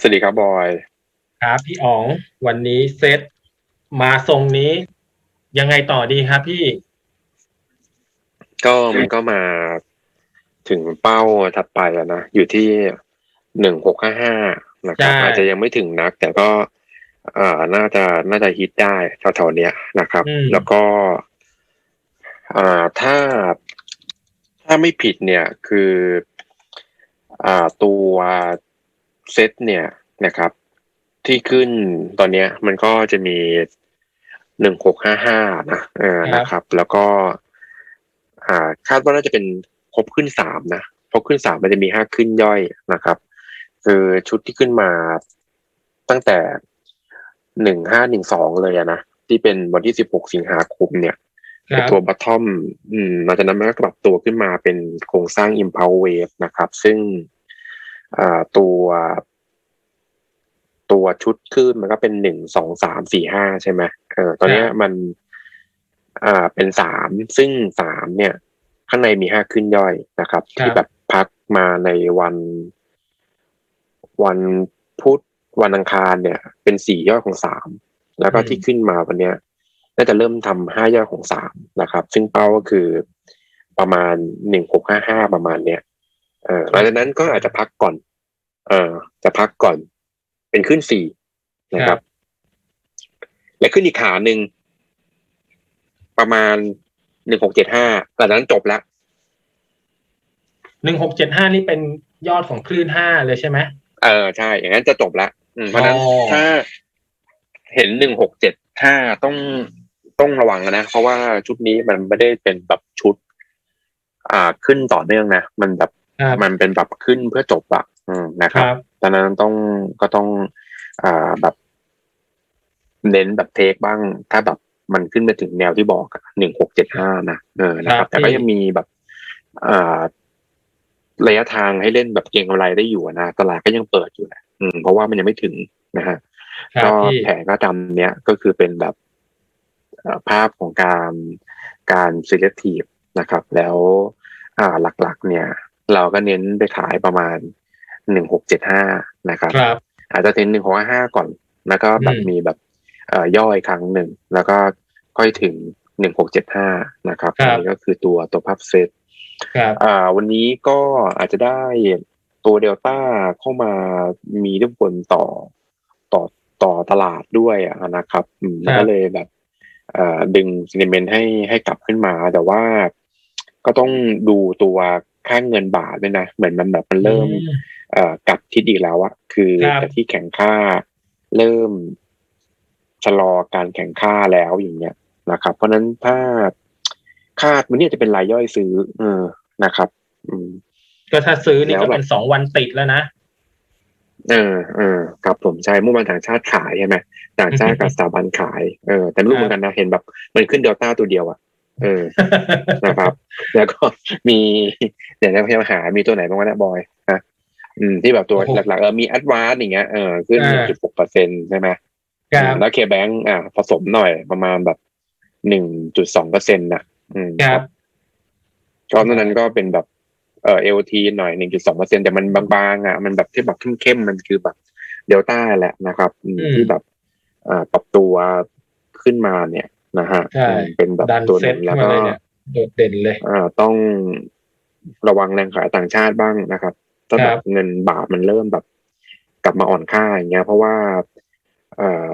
สวัสดีครับบอยครับพี่อ๋องวันนี้เซตมาทรงนี้ ยังไงต่อดีครับพี่ ก็มันก็มาถึงเป้าถัดไปแล้วนะอยู่ที่หนึ่งหกห้าห้านะครับใช่อาจจะยังไม่ถึงนัก แต่ก็เอ่อน่าจะน่าจะฮิตได้แถวๆเนี้ยนะครับอืมแล้วก็ อ่าถ้าถ้าไม่ผิดเนี่ยคือ อ่าตัว เซตเนี่ยนะครับ ที่ขึ้นตอนเนี้ยมันก็จะมีหนึ่งหกห้าห้านะเออนะครับ แล้วก็ อ่า คาดว่าน่าจะเป็นครบขึ้นสามนะเพราะขึ้นสามมันจะมีห้าขึ้นย่อยนะครับ คือชุดที่ขึ้นมาตั้งแต่หนึ่งห้าหนึ่งสองเลยอะนะที่เป็นวันที่สิบหกสิงหาคมเนี่ยครัไอ้บตัวบัตทอมอืมหลังจากนั้นมันก็ปรับตัวขึ้นมาเป็นโครงสร้าง impulse wave นะครับ ซึ่งอ่า ตัวตัวชุดขึ้นมันก็เป็นหนึ่งสองสามสี่ห้าใช่ไหมเออตอนเนี้ยมัน อ่าเป็นสามซึ่งสามเนี่ย ข้างในมีห้าขึ้นย่อยนะครับครับ ที่แบบพักมาในวัน วันพุธวันอังคารเนี่ย เป็นสี่ย่อยของสามแล้วก็ที่ขึ้นมาวันเนี้ยน่าจะเริ่มทำห้าย่อยของสามนะครับ ซึ่งเป้าก็คือประมาณหนึ่งหกห้าห้าประมาณเนี้ยเออ หลังจากนั้นก็อาจจะพักก่อน เออจะพักก่อน เป็นขึ้นสี่นะครับ และขึ้นอีกขาหนึ่งประมาณหนึ่งหกเจ็ดห้าหลังจากนั้นจบแล้วหนึ่งหกเจ็ดห้านี่เป็นยอดของคลื่นห้าเลยใช่ไหมเออใช่ อย่างนั้นจะจบละอืมเพราะฉะนั้นอ๋อถ้าเห็นหนึ่งหกเจ็ดห้าต้องต้องระวังนะ เพราะว่าชุดนี้มันไม่ได้เป็นแบบชุด อ่าขึ้นต่อเนื่องนะ มันแบบครับ มันเป็นแบบขึ้นเพื่อจบอะอืมนะคครับรับดังนั้นต้องก็ต้องอ่าแบบ เน้นแบบเทคบ้าง ถ้าแบบมันขึ้นไปถึงแนวที่บอกหนึ่งหกเจ็ดห้านะเออนะคครัรับบแต่ก็พี่ยังมีแบบอ่าระยะทางให้เล่นแบบเก็งกำไรได้อยู่อะนะตลาดก็ยังเปิดอยู่นะอืมเพราะว่ามันยังไม่ถึงนะฮะครับก็พี่แผนก็จำเนี้ยก็คือเป็นแบบเอ่อภาพของการการ selective นะครับ แล้วอ่าหลักๆ เนี่ย เราก็เน้นไปขายประมาณหนึ่งหกเจ็ดห้านะครับครับอาจจะเทนหนึ่งหกห้าก่อน แล้วก็แบบอืมมีแบบเอ่อย่อยครั้งหนึ่ง แล้วก็ค่อยถึงหนึ่งหกเจ็ดห้านะครับครับอันนี้ก็คือตัวตัวภาพเซตครับอ่าวันนี้ก็อาจจะได้ตัวเดลต้าเข้ามามีอิทธิพลต่อต่อต่อตลาดด้วยอะนะครับอืมมันก็เลยแบบเอ่อดึงซินเมนให้ให้กลับขึ้นมา แต่ว่าก็ต้องดูตัว ค่าเงินบาทด้วยนะ เหมือนมันแบบมันเริ่มอืมเอ่อกลับทิศอีกแล้วอะคือครับจากที่แข่งค่าเริ่มชะลอการแข่งค่าแล้วอย่างเงี้ยนะครับ เพราะฉะนั้นถ้าคาดวันนี้อาจจะเป็นรายย่อยซื้อ เออนะครับ อืม ก็ถ้าซื้อนี่แล้วก็แบบเป็นสองวันติดแล้วนะเออเออครับผมใช่เมื่อวานต่างชาติขายใช่ไหมต่างชาติกับสถาบันขายเออแต่ไม่รู้เหมือนกันนะเห็นแบบ มันขึ้นเดลต้าตัวเดียวอะ เออนะครับ แล้วก็มีเดี๋ยวเราพยายามหามีตัวไหนบ้างวะเนะบอยนะอืมที่แบบตัวโอ้โหหลักๆเออมีแอดวานอย่างเงี้ยเออขึ้นอ่าจุดหกเปอร์เซ็นใช่ไหมครับแล้วเคแบงอ่าผสมหน่อยประมาณแบบหนึ่งจุดสองเปอร์เซ็นต์่ะอืมครับก็นอกนั้นก็เป็นแบบเอ่อเอลทีหน่อยหนึ่งจุดสองเปอร์เซ็นแต่มันบางๆอะมันแบบที่แบบเข้มๆมันคือแบบเดลต้าแหละนะครับอืมอืมที่แบบอ่าปรับตัวขึ้นมาเนี่ย นะฮะใช่อืมเป็นแบบดันตัวหเซ็นึ่ตงแล้วมาก็เลยเนี่ยโดดเด่นเลย อ่า ต้องระวังแรงขายต่างชาติบ้างนะครับถ้าคแบรับบเงินบาทมันเริ่มแบบ กลับมาอ่อนค่าอย่างเงี้ย เพราะว่าเอ่อ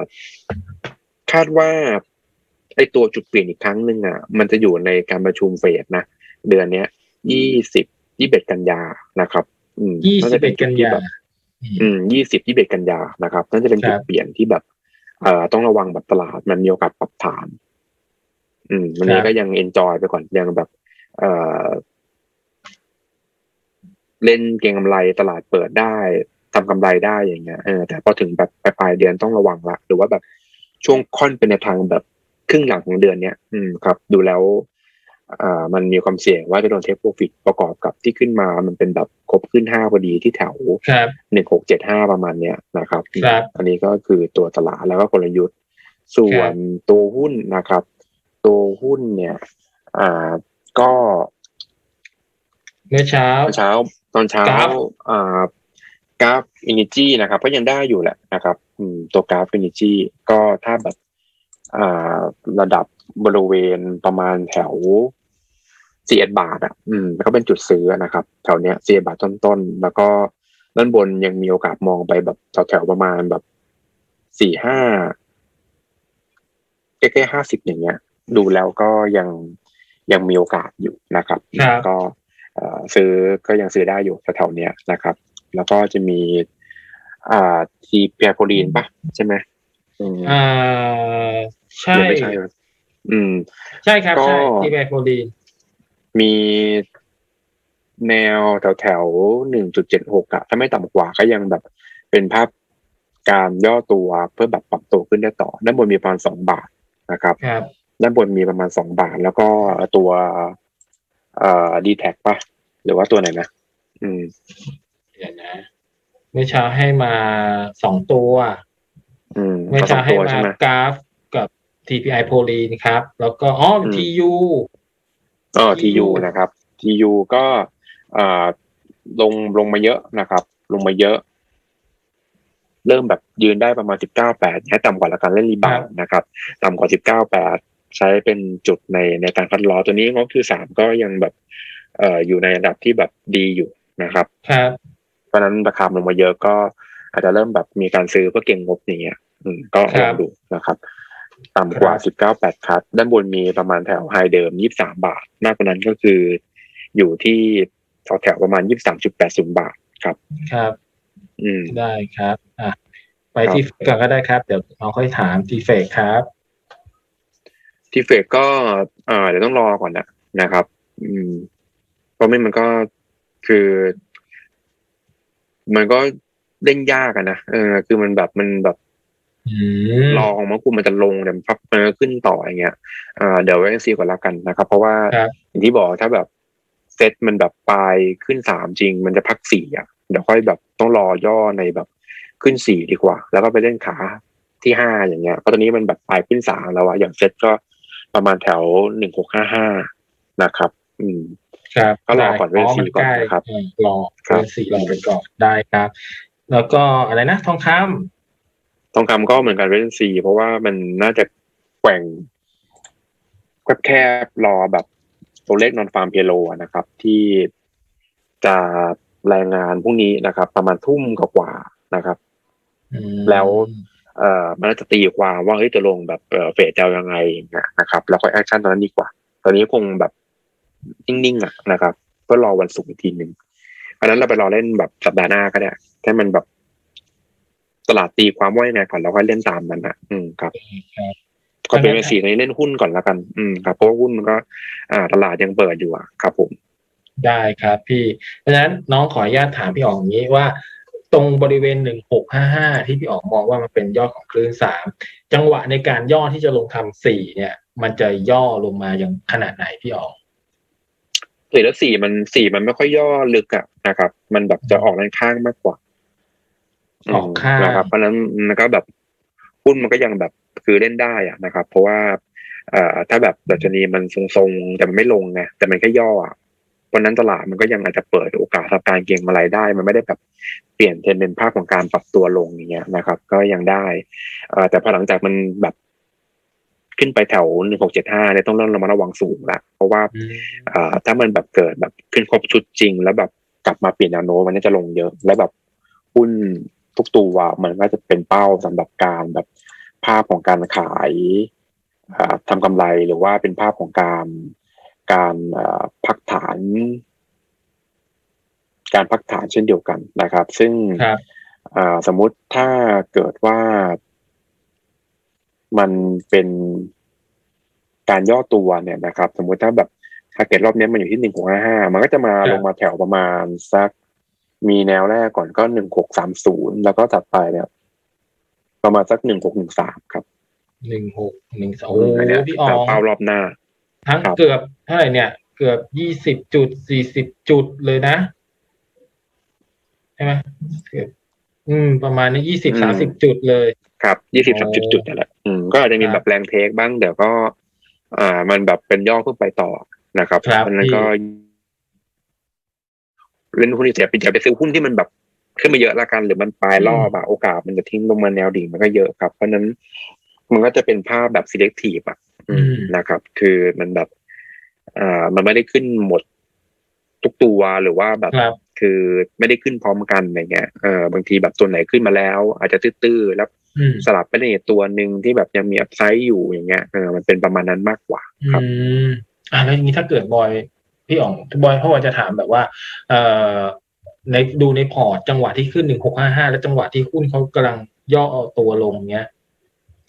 คาดว่าไอตัวจุดเปลี่ยนอีกครั้งหนึ่งอะ มันจะอยู่ในการประชุมเฟดนะเดือนเนี้ยยี่สิบยี่สิบเอ็ดกันยานะครับ อืมยี่น่าสิจะบเป็เอ็นดจุกัดนที่ยาแบบอืมยี่สิบยี่สิบเอ็ดกันยานะครับน่าจะเป็นจุดครับเปลี่ยนที่แบบ เอ่อต้องระวังแบบตลาดมันมีโอกาสปรับฐาน อืมวันนี้ก็ยังเอนจอยไปก่อนยังแบบ เอ่อเล่นเก็งกำไรตลาดเปิดได้ทำกำไรได้อย่างเงี้ยเออแต่พอถึงแบบปลายๆเดือนต้องระวังละหรือว่าแบบช่วงค่อนเป็นในทางแบบครึ่งหลังของเดือนเนี้ย อืมครับ ดูแล้วอ่ามันมีความเสี่ยงว่าจะโดนเทคโปรฟิตประกอบกับที่ขึ้นมามันเป็นแบบครบขึ้นห้าพอดีที่แถวครับหนึ่งหกเจ็ดห้าประมาณเนี้ยนะครับครับ อันนี้ก็คือตัวตลาดแล้วก็กลยุทธ์ ส่วนตัวหุ้นนะครับ ตัวหุ้นเนี่ยอ่าก็เมื่อเช้าตอนเช้าตอนเช้าครับอ่ากราฟอินิจีนะครับก็ยังได้อยู่แหละนะครับอืมตัวกราฟอินิจีก็ถ้าแบบอ่าระดับบริเวณประมาณแถวสี่เอ็ดบาทอะ อืมก็เป็นจุดซื้อนะครับ แถวเนี้ยสี่บาทต้นๆ แล้วก็ด้านบนยังมีโอกาสมองไปแบบแถวๆประมาณแบบสี่ห้าใกล้ๆห้าสิบอย่างเงี้ย ดูแล้วก็ยังยังมีโอกาสอยู่นะครับครับก็เอ่อซื้อก็ยังซื้อได้อยู่แถวๆเนี้ยนะครับ แล้วก็จะมีอ่าทีเปียโพลีนปะใช่ไหมอืมอ่าใช่ยังไม่ใช่เหรออืม ใช่ครับก็ใช่ทีแบโคลีนมีแนวแถวแถวหนึ่งจุดเจ็ดหกอะถ้าไม่ต่ำกว่าก็ยังแบบเป็นภาพการย่อตัวเพื่อแบบปรับตัวขึ้นได้ต่อด้านบนมีประมาณสองบาทนะครับครับ ด้านบนมีประมาณสองบาท แล้วก็ตัวเอ่อดีแท็กปะหรือว่าตัวไหนนะอืมเดี๋ยวนะเมื่อเช้าให้มาสองตัว อืมเมื่อก็สอเช้างให้ตัวมาใช่ไหมกราฟกับ TPI โพลีนครับ แล้วก็อ๋ออืม TU เออ TU ทียูนะครับทียูก็เอ่อลงลงมาเยอะนะครับ ลงมาเยอะ เริ่มแบบยืนได้ประมาณสิบเก้าแปดให้ต่ำกว่าละกันเล่นรีบาวด์นะครับ ต่ำกว่าสิบเก้าแปด ใช้เป็นจุดในในการคัดล้อตัวนี้งบคือสามก็ยังแบบเอ่ออยู่ในระดับที่แบบดีอยู่นะครับครับเพราะฉะนั้นราคาลงมาเยอะก็อาจจะเริ่มแบบมีการซื้อเพื่อเก็งงบอย่างเงี้ยอืมก็ลองดูนะครับต่ำกว่าครับสิบเก้าแปดคัดด้านบนมีประมาณแถวไฮเดิมยี่สามบาท มากกว่านั้นก็คืออยู่ที่แถวแถวๆประมาณยี่สามจุดแปดศูนย์บาทครับ ครับ อืมได้ครับ อะไปครับที่เฟกก่อนก็ได้ครับ เดี๋ยวเราค่อยถามทีเฟกครับ ที่เฟกก็เอ่อเดี๋ยวต้องรอก่อนนะนะครับ อืม เพราะไม่มันก็คือ มันก็เล่นยากอะนะเออ คือมันแบบมันแบบอืมรอออกมาคุมมันจะลงเดี๋ยวพับมันก็ขึ้นต่ออย่างเงี้ยอ่าเดี๋ยวไว้ซีก่อนแล้วกันนะครับ เพราะว่าครับอย่างที่บอกถ้าแบบเซตมันแบบปลายขึ้นสามจริง มันจะพักสี่อะเดี๋ยวค่อยแบบต้องรอย่อในแบบขึ้นสี่ดีกว่า แล้วก็ไปเล่นขาที่ห้าอย่างเงี้ยเพราะตอนนี้มันแบบปลายขึ้นสามแล้วอะอย่างเซตก็ ประมาณแถวหนึ่งหกห้าห้านะครับ อืมครับก็รอก่อนได้เวทีมันก่อนใล้นะครับเออรอครับเวทีรอไปก่อนได้ครับ แล้วก็อะไรนะทองคำทองคำก็เหมือนกันเล่นซีเพราะว่ามันน่าจะแกว่งแคบๆรอแบบตัวเลขนอนฟาร์มเพโลนะครับ ที่จะรายงานพรุ่งนี้นะครับ ประมาณทุ่มกว่าๆนะครับอืมแล้ว เอ่อมันน่าจะตีความว่าเฮ้ยจะลงแบบเอ่อเฟดจะเอายังไงอย่างเงี้ยนะครับ แล้วค่อยแอคชั่นตอนนั้นดีกว่า ตอนนี้คงแบบนิ่งๆอะนะครับเพื่อรอวันศุกร์อีกทีหนึ่งอันนั้นเราไปรอเล่นแบบสัปดาห์หน้าก็ได้แค่มันแบบตลาดตีความว่ายังไงก่อนแล้วค่อยเล่นตามนั้นนะอืมครับครับก็เป็นเวสีตอนนี้เล่นหุ้นก่อนแล้วกัน อืมครับเพราะว่าหุ้นมันก็ อ่า ตลาดยังเปิดอยู่อะครับผมได้ครับพี่ เพราะฉะนั้นน้องขออนุญาตถามพี่อ๋องอย่างนี้ว่า ตรงบริเวณหนึ่งหกห้าห้าที่พี่อ๋องมองว่ามันเป็นยอดของคลื่นสามจังหวะในการย่อที่จะลงทำสี่เนี่ย มันจะย่อลงมาอย่างขนาดไหนพี่อ๋องสี่แล้วสี่มันสี่มันไม่ค่อยย่อลึกอะนะครับ มันแบบจะออกด้านข้างมากกว่าออกข้างนะครับเพราะฉะนั้นมันก็แบบหุ้นมันก็ยังแบบคือเล่นได้อะนะครับ เพราะว่า เอ่อถ้าแบบดัชนีมันทรงๆแต่มันไม่ลงไงแต่มันแค่ย่ออะ เพราะฉะนั้นตลาดมันก็ยังอาจจะเปิดโอกาสสำหรับการเก็งอะไรได้ มันไม่ได้แบบเปลี่ยนเทรนด์เป็นภาพของการปรับตัวลงอย่างเงี้ยนะครับ ก็ยังได้เอ่อแต่พอหลังจากมันแบบขึ้นไปแถวหนึ่งหกเจ็ดห้าเนี่ยต้องเริ่มระมัดระวังสูงละเพราะว่าอืมอ่าถ้ามันแบบเกิดแบบขึ้นครบชุดจริง แล้วแบบกลับมาเปลี่ยนแนวโน้มมันน่าจะลงเยอะ แล้วแบบหุ้นทุกตัวมันก็จะเป็นเป้าสำหรับการแบบภาพของการขายอ่าทำกำไรหรือว่าเป็นภาพของการ การอ่าพักฐาน การพักฐานเช่นเดียวกันนะครับ ซึ่งครับอ่าสมมุติถ้าเกิดว่ามันเป็นการย่อตัวเนี่ยนะครับ สมมุติถ้าแบบทาร์เก็ตรอบนี้มันอยู่ที่หนึ่งหกห้าห้ามันก็จะมาครับลงมาแถวประมาณสักมีแนวแรกก่อนก็หนึ่งหกสามศูนย์แล้วก็ถัดไปเนี่ยประมาณสักหนึ่งหกหนึ่งสามครับหนึ่งหกหนึ่งสองโอ้อันเนี้ยพี่อ๋องเป้ารอบหน้า ทั้งครับเกือบเท่าไหร่เนี่ย เกือบยี่สิบจุดสี่สิบจุดเลยนะใช่ไหมเกือบอืม ประมาณนี้ยี่สิบสามสิบจุดเลย ครับยี่สิบสามโอ้จุดจุดนั่นแหละอืมก็อาจจะมีครับแบบแรงเทคบ้างเดี๋ยวก็ อ่า มันแบบเป็นย่อเพื่อไปต่อนะครับครับเพราะฉะนั้นพี่ก็เล่นหุ้นที่เสียไปอย่าไปซื้อหุ้นที่มันแบบขึ้นมาเยอะละกัน หรือมันปลายรอบอะโอกาสมันจะทิ้งลงมาแนวดิ่งมันก็เยอะครับ เพราะฉะนั้นมันก็จะเป็นภาพแบบ selective อะอืม นะครับ คือมันแบบอ่ามันไม่ได้ขึ้นหมดทุกตัวหรือว่าแบบครับคือไม่ได้ขึ้นพร้อมกันอะไรเงี้ยเออบางทีแบบตัวไหนขึ้นมาแล้ว อาจจะตื้อๆแล้วอืมสลับไปในอีกตัวหนึ่งที่แบบยังมีอัพไซด์อยู่อย่างเงี้ยเออมันเป็นประมาณนั้นมากกว่า ครับอืมอ่าแล้วอย่างนี้ถ้าเกิดบอยพี่อ๋องบอยเขาบอกจะถามแบบว่า เอ่อในดูในพอร์ตจังหวะที่ขึ้นหนึ่งหกห้าห้าแล้วจังหวะที่หุ้นเขากำลังย่อตัวลงเงี้ย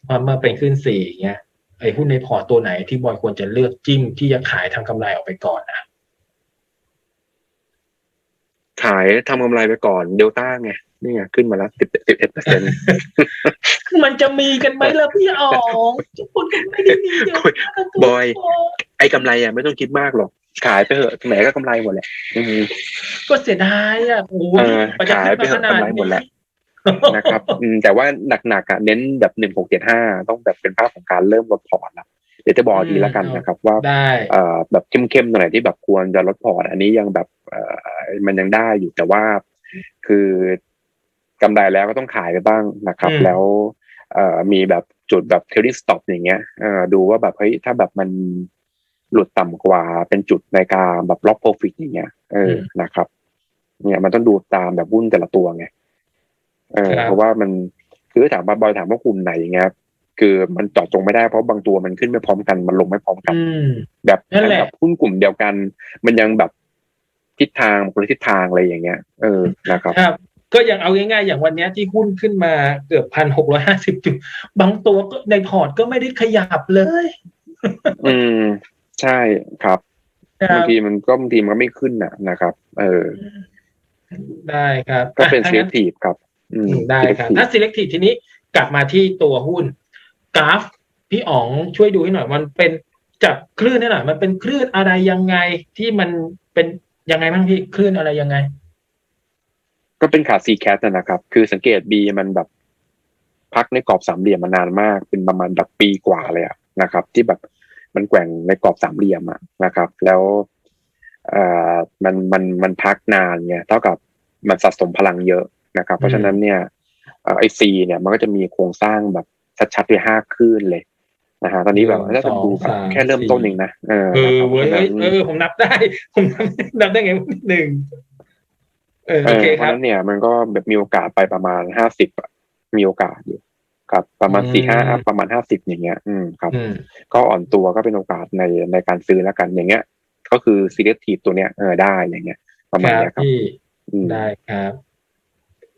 พอมาเป็นขึ้นสี่เงี้ยไอ้หุ้นในพอร์ตตัวไหนที่บอยควรจะเลือกจิ้มที่จะขายทำกำไรออกไปก่อนนะขายทำกำไรไปก่อนเดลต้าไงนี่ไงขึ้นมาแล้วสิบสิบเอ็ดเปอร์เซ็นต์มันจะมีกันไหมล่ะพี่อ๋องทุกคนก็ไม่ได้มีเดียวกันทุกคนบอย ไอ้กำไรอะไม่ต้องคิดมากหรอกขายไปเถอะไหนก็กำไรหมดแหละอืมก็เสียดายอะโอ้เออขายไปเถอะกำไรหมดแหละ นะครับอืมแต่ว่าหนักๆอะเน้นแบบหนึ่งหกเจ็ดห้าต้องแบบเป็นภาพของการเริ่มลดพอร์ตละเดี๋ยวจะบอกดีแล้วกันนะครับว่าได้เอ่อแบบเข้มๆหน่อยที่แบบควรจะลดพอร์ตอันนี้ยังแบบเอ่อมันยังได้อยู่แต่ว่าคือกำไรแล้วก็ต้องขายไปบ้างนะครับอืมแล้วเอ่อมีแบบจุดแบบเท i ลิสต็อปอย่างเงี้ยเอ่อดูว่าแบบเฮ้ยถ้าแบบมันหลุดต่ำกว่าเป็นจุดในการแบบล็อกโปรฟิตอย่างเงี้ยเออนะครับ เนี่ยมันต้องดูตามแบบหุ้นแต่ละตัวไง เออครับเพราะว่ามันคือถามว่าบอยถามว่ากลุ่มไหนอย่างเงี้ยคือมันเจาะจงไม่ได้เพราะบางตัวมันขึ้นไม่พร้อมกันมันลงไม่พร้อมกันอืมแบบนั่นแหละแบบหุ้นกลุ่มเดียวกัน มันยังแบบทิศทางคนละทิศทางอะไรอย่างเงี้ย เออนะครับครับก็อย่างเอาง่ายๆอย่างวันเนี้ยที่หุ้นขึ้นมาเกือบพันหกร้อยห้าสิบจุดบางตัวก็ในพอร์ตก็ไม่ได้ขยับเลย อืม ใช่ครับครับบางทีมันก็บางทีมันก็ไม่ขึ้นน่ะนะครับ เออ ได้ครับ ก็เป็นอะเซถ้าฟงั้นทีฟครับอืมอืม ได้ครับ selective ถ้า selective ทีนี้กลับมาที่ตัวหุ้นกราฟ พี่อ๋องช่วยดูให้หน่อยมันเป็นจับคลื่นให้หน่อยมันเป็นคลื่นอะไรยังไงที่มันเป็นยังไงบ้างพี่คลื่นอะไรยังไง ก็เป็นขาซีแคทนะครับ คือสังเกตบีมันแบบ พักในกรอบสามเหลี่ยมมานานมาก เป็นประมาณแบบปีกว่าเลยอะนะครับ ที่แบบมันแกว่งในกรอบสามเหลี่ยมอะนะครับ แล้วเอ่อมันมันมันพักนานเนี่ยเท่ากับมันสะสมพลังเยอะ นะครับ เพราะฉะนั้นเนี่ยไอซีเนี่ยมันก็จะมีโครงสร้างแบบชัดๆเลยห้าคลื่นเลยนะฮะตอนนี้แบบหนึ่งถ้าจะดูสองแบบสามแค่เริ่มต้นสี่เองนะเออเออนะครับเว้ยเพราะฉะเอนั้นอผมนับได้ ผมนับนับได้ไงหนึ่งเออเอโออเคเพคราะรับฉะนั้นเนี่ยมันก็แบบมีโอกาสไปประมาณห้าสิบมีโอกาสอยู่ครับประมาณอืมสี่ห้าประมาณห้าสิบอย่างเงี้ย อืมครับอืมก็อ่อนตัวก็เป็นโอกาสในในการซื้อแล้วกันอย่างเงี้ย ก็คือ selective ตัวเนี้ยเออได้อย่างเงี้ย ประคมาณรับเนี้ยครับพี่อืมได้ครับ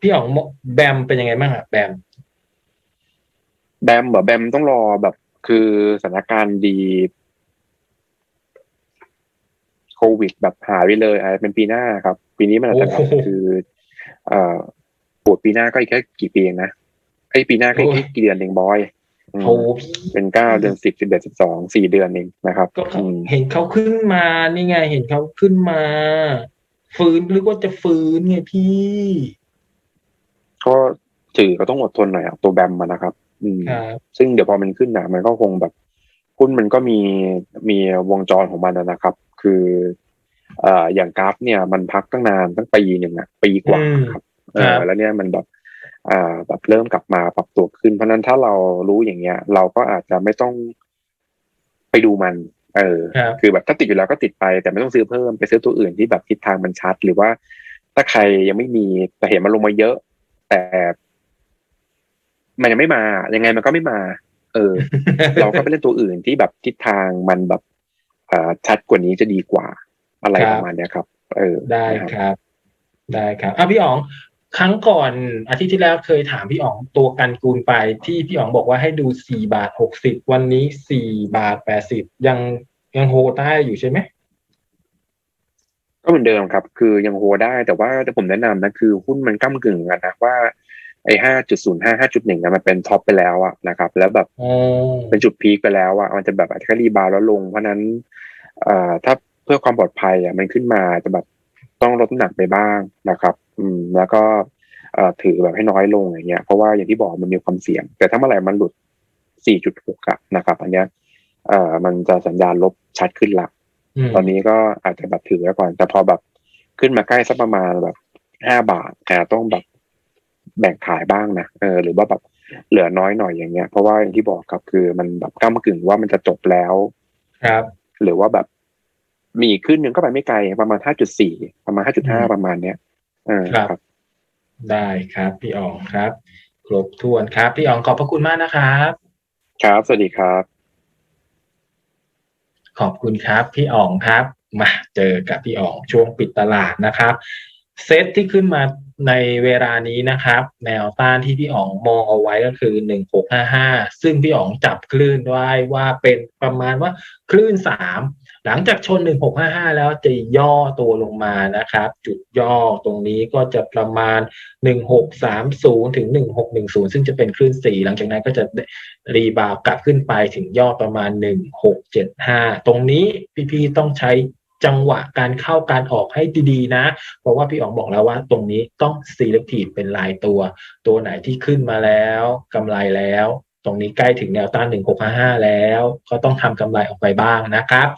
พี่อ๋องแบมเป็นยังไงบ้างอะแบม แบมเหรอแบมต้องรอแบบคือสถานการณ์ดีโควิดแบบหายไปเลยอาจจะเป็นปีหน้าครับ ปีนี้มันอาจจะแบบโอ้โหคือเอ่อปวดปีหน้าก็อีกแค่กี่ปีเองนะไอ้ยปีหน้าก็อีกโอ้ยแค่กี่เดือนเองบอยอืมโอ้พี่เป็นเก้าเดือนสิบสิบเอ็ดสิบสองสี่เดือนเองนะครับก็เขาอืมเห็นเขาขึ้นมานี่ไง เห็นเขาขึ้นมา ฟื้นหรือว่าจะฟื้นไงพี่ ก็ถือก็ต้องอดทนหน่อยอะตัวแบมมานะครับ อืมครับ ซึ่งเดี๋ยวพอมันขึ้นนะมันก็คงแบบหุ้นมันก็มีมีวงจรของมันนะนะครับ คือเอ่ออย่างกราฟเนี่ยมันพักตั้งนานตั้งปีหนึ่งอะปีกว่าอืมครับเอครัอบ แล้วเนี่ยมันแบบอ่าแบบเริ่มกลับมาปรับตัวขึ้น เพราะฉะนั้นถ้าเรารู้อย่างเงี้ย เราก็อาจจะไม่ต้องไปดูมัน เออ ครับ คือแบบถ้าติดอยู่แล้วก็ติดไป แต่ไม่ต้องซื้อเพิ่มไปซื้อตัวอื่นที่แบบทิศทางมันชัด หรือว่าถ้าใครยังไม่มีแต่เห็นมันลงมาเยอะ แต่ มันยังไม่มา ยังไงมันก็ไม่มา เออ เราก็ไปเล่นตัวอื่นที่แบบทิศทางมันแบบเอ่อชัดกว่านี้จะดีกว่า อะไรครับประมาณเนี้ยครับ เออ ได้นะครับครับ ได้ครับอะพี่อ๋องครั้งก่อนอาทิตย์ที่แล้วเคยถามพี่อ๋องตัวกันกูลไปที่พี่อ๋องบอกว่าให้ดูสี่บาทหกสิบวันนี้สี่บาทแปดสิบยังยังโฮใต้อยู่ใช่ไหม ก็เหมือนเดิมครับ คือยังโฮได้แต่ว่าแต่ผมแนะนำนะคือหุ้นมันก้ากึ่งกันนะว่าไอ้ห้าจุดศูนย์ห้าห้าจุดหนึ่งมันเป็นท็อปไปแล้วอะนะครับ แล้วแบบอ๋อเป็นจุดพีคไปแล้วอะมันจะแบบอาจจะแค่รีบาวด์แล้วลง เพราะฉะนั้นเอ่อถ้าเพื่อความปลอดภัยอะมันขึ้นมาจะแบบต้องลดน้ำหนักไปบ้างนะครับ อืม แล้วก็เอ่อถือแบบให้น้อยลงอย่างเงี้ยเพราะว่าอย่างที่บอกมันมีความเสี่ยง แต่ถ้าเมื่อไหร่มันหลุด4.6อะนะครับ อันเนี้ยเอ่อมันจะสัญญาณลบชัดขึ้นละอืม ตอนนี้ก็อาจจะแบบถือไว้ก่อน แต่พอแบบขึ้นมาใกล้สักประมาณแบบห้าบาทแต่ต้องแบบแบ่งขายบ้างนะเออหรือว่าแบบเหลือน้อยหน่อยอย่างเงี้ย เพราะว่าอย่างที่บอกครับคือมันแบบก้ามกึ่งว่ามันจะจบแล้ว ครับ หรือว่าแบบมีอีกขึ้นหนึ่งก็ไปไม่ไกลประมาณห้าจุดสี่ประมาณห้าจุดอืห้ามประมาณเนี้ยเออครับครับ ได้ครับ พี่อ๋องครับ ครบถ้วนครับ พี่อ๋องขอบพระคุณมากนะครับ ครับ สวัสดีครับ ขอบคุณครับ พี่อ๋องครับ มาเจอกับพี่อ๋องช่วงปิดตลาดนะครับ เซตที่ขึ้นมาในเวลานี้นะครับ แนวต้านที่พี่อ๋องมองเอาไว้ก็คือหนึ่งหกห้าห้าซึ่งพี่อ๋องจับคลื่นไว้ว่าเป็นประมาณว่าคลื่นสาม หลังจากชน 1655 แล้วจะย่อตัวลงมานะครับ จุดย่อตรงนี้ก็จะประมาณ 1630 ถึง 1610 ซึ่งจะเป็นคลื่น 4 หลังจากนั้นก็จะรีบาวกลับขึ้นไปถึงย่อประมาณ 1675 ตรงนี้พี่ๆต้องใช้จังหวะการเข้าการออกให้ดีๆนะ เพราะว่าพี่อ๋องบอกแล้วว่าตรงนี้ต้อง selective เป็นรายตัว ตัวไหนที่ขึ้นมาแล้วกำไรแล้วตรงนี้ใกล้ถึงแนวต้าน 1655 แล้ว ก็ต้องทำกำไรออกไปบ้างนะครับ